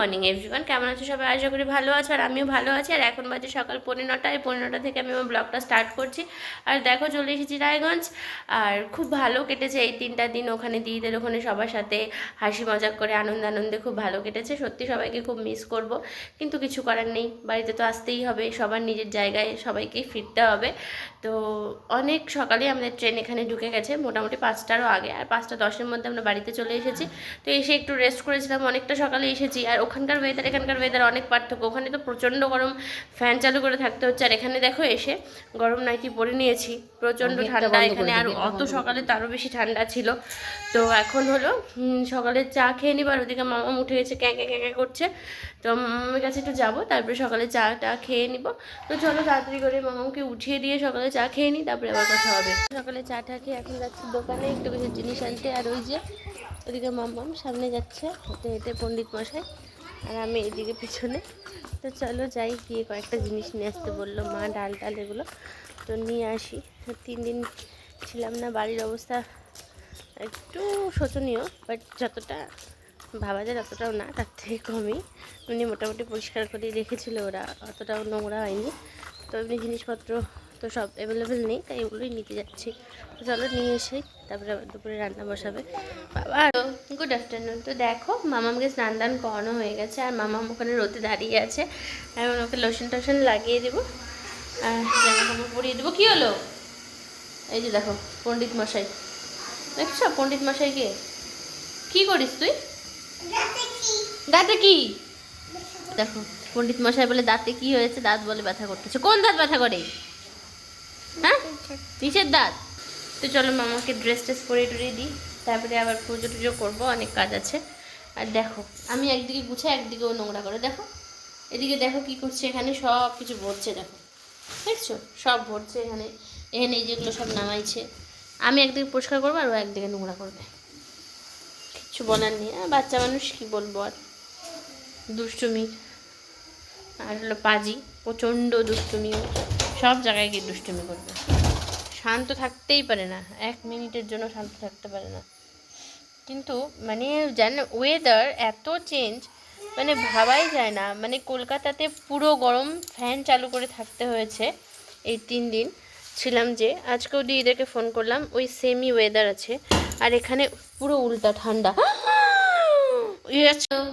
Morning everyone কেমন আছো সবাই? আশা করি ভালো আছো আর আমিও ভালো আছি। আর এখন বাজে সকাল পৌনে নটা এই পৌনে নটা থেকে আমি আমার ব্লগটা স্টার্ট করছি। আর দেখো, চলে এসেছি রায়গঞ্জ। আর খুব ভালো কেটেছে এই তিনটা দিন ওখানে দিদিদের, ওখানে সবার সাথে হাসি মজাক করে, আনন্দ আনন্দে খুব ভালো কেটেছে। সত্যি সবাইকে খুব মিস করব। কিন্তু কিছু করার নেই। বাড়িতে তো আসতেই হবে। সবার নিজের জায়গায় সবাইকেই ফিরতে হবে। তো অনেক সকালে আমাদের ট্রেন এখানে ঢুকে গেছে, মোটামুটি পাঁচটারও আগে। আর পাঁচটা দশের মধ্যে আমরা বাড়িতে চলে এসেছি। তো এসে একটু রেস্ট করেছিলাম। অনেকটা সকালে এসেছি। আর ওখানকার ওয়েদার এখানকার ওয়েদার অনেক পার্থক্য। ওখানে তো প্রচণ্ড গরম ফ্যান চালু করে থাকতে হচ্ছে। আর এখানে দেখো এসে গরম নাইটি পরে নিয়েছি। প্রচণ্ড ঠান্ডা এখানে। আর অত সকালে তারও বেশি ঠান্ডা ছিল। তো এখন হলো সকালে চা খেয়ে নিবার। ওদিকে মামা উঠে গেছে ক্যাঁ ক্যাঁ করছে। তো মামার কাছে একটু যাব তারপরে সকালে চা টা খেয়ে নিব। তো চলো তাড়াতাড়ি করে মামাকে উঠিয়ে দিয়ে সকালে চা খেয়ে নিই তারপরে আবার কথা হবে। সকালে চা টা খেয়ে এখন যাচ্ছি দোকানে একটু কিছু জিনিস আনতে। আর ওই যে ওদিকে মামাম সামনে যাচ্ছে হেঁটে হেঁটে পণ্ডিত মশাই। আর আমি এদিকে পিছনে। তো চলো যাই, গিয়ে কয়েকটা জিনিস নিয়ে আসতে বলল মা, ডাল টাল এগুলো। তো নিয়ে আসি। তিন দিন ছিলাম না, বাড়ির অবস্থা একটু শোচনীয় বাট যতটা ভাবা যায় ততটাও না, তার থেকে কমই। এমনি মোটামুটি পরিষ্কার করে রেখেছিল ওরা, অতটাও নোংরা হয়নি। তো এমনি জিনিসপত্র তো সব অ্যাভেলেবেল নেই তাই এগুলোই নিতে যাচ্ছি। তো চলো নিয়ে এসে তারপরে আবার দুপুরে রান্না বসাবে। বাবা গুড আফটারনুন তো দেখো মামামকে স্নান দান করানো হয়ে গেছে আর মামাম ওখানে রোদে দাঁড়িয়ে আছে। এখন ওকে লোশন টোশন লাগিয়ে দেবো। আর জামা কাপড় পরিয়ে দেবো। কী হলো? এই যে দেখো পণ্ডিত মশাই। দেখছ পণ্ডিত মশাইকে কি? করিস তুই? দাঁতে কি? দেখো পণ্ডিত মশাই বলে দাঁতে কি হয়েছে? দাঁত বলে ব্যথা করতেছে। কোন দাঁত ব্যথা করে? হ্যাঁ? নিচের দাঁত। তো চলো মামাকে ড্রেস ট্রেস পরে টরে দিই। তারপরে আবার পুজো টুজো করব, অনেক কাজ আছে। আর দেখো, আমি একদিকে গুছে একদিকে ও নোংরা করে। দেখো, এদিকে দেখো কি করছে এখানে, সব কিছু ভরছে দেখো। দেখছ? সব ভরছে এখানে। এখানে এই যেগুলো সব নামাইছে। আমি একদিকে পরিষ্কার করব আর ও একদিকে নোংরা করবে। কিছু বলার নেই। আর বাচ্চা মানুষ, কি বলব আর? দুষ্টুমি। আর হলো পাজি। প্রচণ্ড দুষ্টুমি। সব জায়গায় গিয়ে দুষ্টুমি করবে। শান্ত থাকতেই পারে না। এক মিনিটের জন্য শান্ত থাকতে পারে না। কিন্তু মানে জান ওয়েদার এত চেঞ্জ মানে ভাবাই যায় না। মানে কলকাতাতে পুরো গরম ফ্যান চালু করে থাকতে হয়েছে এই তিন দিন। ছিলাম যে, আজকেও দিদিদেরকে ফোন করলাম, ওই সেমই ওয়েদার আছে। আর এখানে পুরো উল্টা ঠান্ডা।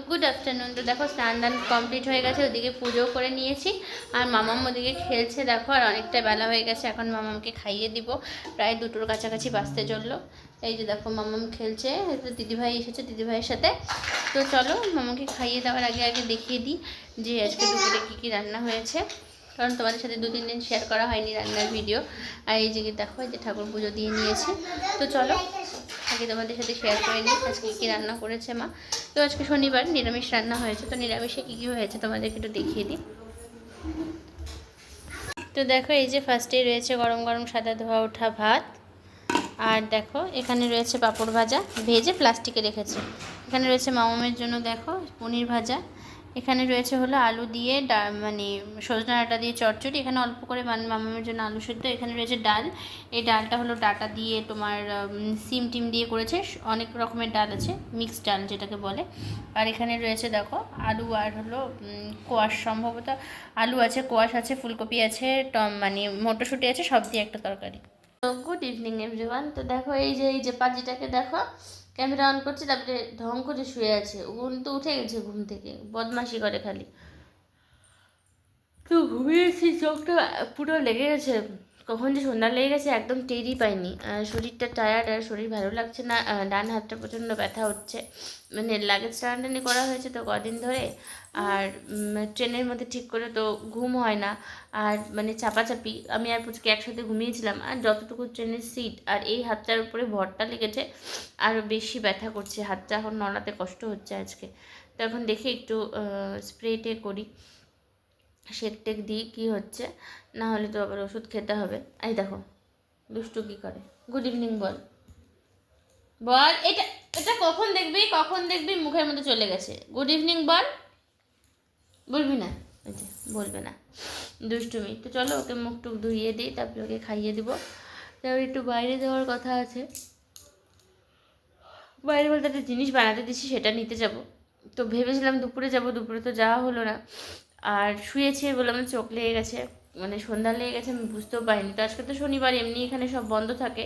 গুড আফটারনুন তো দেখো, স্নান দান কমপ্লিট হয়ে গেছে, ওদিকে পুজোও করে নিয়েছি। আর মামাম ওদিকে খেলছে, দেখো, আর অনেকটা বেলা হয়ে গেছে, এখন মামামকে খাইয়ে দিব। প্রায় দুটোর কাছাকাছি বাঁচতে চলল। এই যে দেখো, মামাম খেলছে, একটু দিদিভাই এসেছে দিদিভাইয়ের সাথে। তো চলো মামাকে খাইয়ে দেওয়ার আগে আগে দেখিয়ে দিই যে আজকে দুপুরে কী কী রান্না হয়েছে। কারণ তোমাদের সাথে দু তিন দিন শেয়ার করা হয়নি রান্নার ভিডিও আর এই যে দেখো, এই যে ঠাকুর পুজো দিয়ে নিয়েছি। তো চলো। আগে তোমাদের সাথে শেয়ার করে নিই, আজকে কী রান্না করেছে মা? তো আজকে শনিবার নিরামিষ রান্না হয়েছে, তো নিরামিষে কী কী হয়েছে তোমাদেরকে একটু দেখিয়ে দিই। তো দেখো, এই যে ফার্স্টেই রয়েছে গরম গরম সাদা ধোয়া ওঠা ভাত, আর দেখো, এখানে রয়েছে পাঁপড় ভাজা, ভেজে প্লাস্টিকে রেখেছে। এখানে রয়েছে মামামের জন্য দেখো, পনির ভাজা এখানে রয়েছে হলো আলু দিয়ে মানে সজনা ডাঁটা দিয়ে চচ্চড়ি, এখানে অল্প করে মামামের জন্য আলু সেদ্ধ। এখানে রয়েছে ডাল। এই ডালটা হলো ডাটা দিয়ে তোমার সিম টিম দিয়ে করেছে। অনেক রকমের ডাল আছে, মিক্সড ডাল যেটাকে বলে। আর এখানে রয়েছে দেখো, আলু আর হলো কোয়াশ সম্ভবত। আলু আছে, কোয়াশ আছে, ফুলকপি আছে, টম মানে মটরশুঁটি আছে, সব দিয়ে একটা তরকারি। Good evening, everyone. তো দেখো এই যে এই যে পাজিটাকে দেখো। ক্যামেরা অন করছে, তারপরে ঢং করে শুয়ে আছে। ও তো উঠে গেছে ঘুম থেকে, বদমাশি করে খালি। তো ঘুমিয়েছি, চোখটা পুরো লেগে গেছে। কখন যে সন্ধ্যা লেগে গেছে একদম টেরই পাইনি। শরীরটা টায়ার্ড আর শরীর ভালো লাগছে না ডান হাতটা প্রচণ্ড ব্যথা হচ্ছে। মানে লাগেজ টানাটানি করা হয়েছে তো কদিন ধরে, আর ট্রেনের মধ্যে ঠিক করে তো ঘুম হয় না। আর মানে চাপাচাপি, আমি আর পুচকে একসাথে ঘুমিয়েছিলাম, আর যতটুকু ট্রেনের সিট আর এই হাতটার উপরে ভরটা লেগেছে আরও বেশি ব্যথা করছে। হাতটা এখন নড়াতে কষ্ট হচ্ছে আজকে। তো এখন দেখি একটু স্প্রেটে করি। শেক টেক দিই, কী হচ্ছে? না হলে তো আবার ওষুধ খেতে হবে। এই দেখো, দুষ্টু কী করে? গুড ইভিনিং বল। বল, এটা এটা কখন দেখবি? কখন দেখবি? মুখের মধ্যে চলে গেছে। গুড ইভিনিং বল। বলবি না? বলবে না। দুষ্টুমি। তো চলো, ওকে মুখ টুক ধুইয়ে দিই, তারপরে ওকে খাইয়ে দিব। তারপর একটু বাইরে যাওয়ার কথা আছে। বাইরে বলতে একটা জিনিস বানাতে দিছি সেটা নিতে যাব। তো ভেবেছিলাম দুপুরে যাব, দুপুরে তো যাওয়া হলো না। আর শুয়েছি বললাম চোখ লেগে গেছে। মানে সন্ধ্যা লেগে গেছে, আমি বুঝতেও পারিনি। তো আজকে তো শনিবার, এমনি এখানে সব বন্ধ থাকে।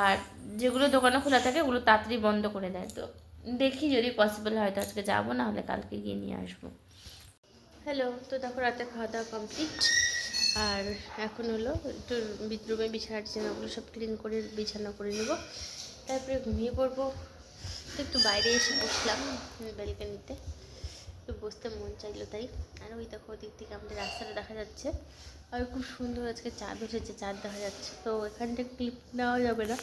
আর যেগুলো দোকানে খোলা থাকে, ওগুলো তাড়াতাড়ি বন্ধ করে দেয়। তো দেখি যদি পসিবল হয় তো আজকে যাব না হলে কালকে গিয়ে নিয়ে আসব। হ্যালো তো দেখো রাতে খাওয়া দাওয়া কমপ্লিট আর এখন হলো একটু বিদ্রুমে বিছানার টিছানাগুলো সব ক্লিন করে, বিছানা করে নেব। তারপরে ঘুমিয়ে পড়ব। একটু বাইরে এসে বসলাম ব্যালকানিতে বসতে মন চাইলো তাই। আর ওই দেখো ওদিক থেকে আমাদের রাস্তাটা দেখা যাচ্ছে। আর খুব সুন্দর আজকে চাঁদ উঠেছে, চাঁদ দেখা যাচ্ছে। তো এখানটা ক্লিপ নেওয়া যাবে না।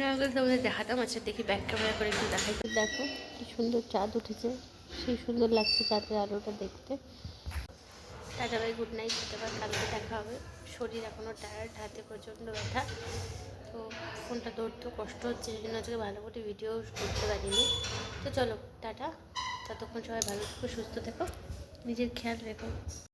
না গেলে দেখাতাম। আচ্ছা দেখি ব্যাক ক্যামেরা করে একটু দেখাই। দেখো কি সুন্দর চাঁদ উঠেছে। সেই সুন্দর লাগছে চাঁদের আলোটা দেখতে। টাটা ভাই গুড নাইট আবার কালকে দেখা হবে। শরীর এখনও টায়ার্ড হাতে প্রচণ্ড ব্যথা। তো ফোনটা ধরতেও কষ্ট হচ্ছে। সেই জন্য আজকে ভালো করে ভিডিও করতে পারিনি। তো চলো, টাটা। ততক্ষণ সবাই ভালো থেকো সুস্থ থেকো নিজের খেয়াল রেখো।